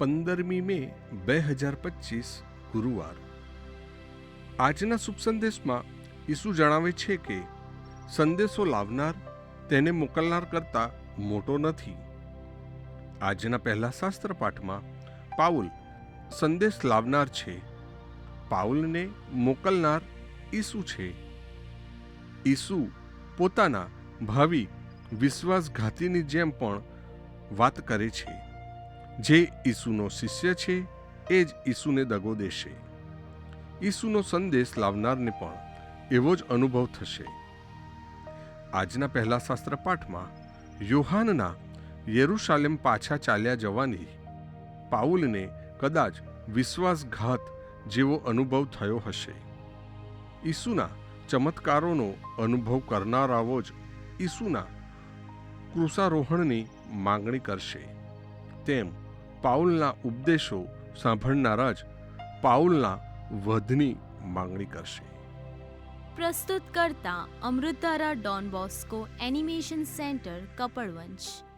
પંદરમી મે બે હજાર પચીસ, ગુરુવાર. આજના શુભ સંદેશમાં ઈસુ જણાવે છે કે, સંદેશો લાવનાર તેને મોકલનાર કરતા મોટો નથી. આજના પહેલા શાસ્ત્ર પાઠમાં પાઉલ સંદેશ લાવનાર છે. પાઉલને મોકલનાર ઈસુ છે. ઈસુ પોતાના ભાવિ વિશ્વાસઘાતીની જેમ પણ વાત કરે છે. જે ઈસુનો શિષ્ય છે, એ જ ઈસુને દગો દેશે. ઈસુનો સંદેશ લાવનારને પણ એવો જ અનુભવ થશે. આજના પહેલા શાસ્ત્ર પાઠમાં યોહાનના યેરુશાલેમ પાછા ચાલ્યા જવાની પાઉલને કદાચ વિશ્વાસઘાત જેવો અનુભવ થયો હશે. ઈસુના ચમત્કારોનો અનુભવ કરનારાઓ જ ઈસુના કૃષારોહણની માંગણી કરશે. તેમ પાઉલના ઉપદેશો સાંભળનારા જ પાઉલના વધની માંગણી કરશે. પ્રસ્તુત કરતા અમૃતારા Don Bosco animation centre, Kapadvanj.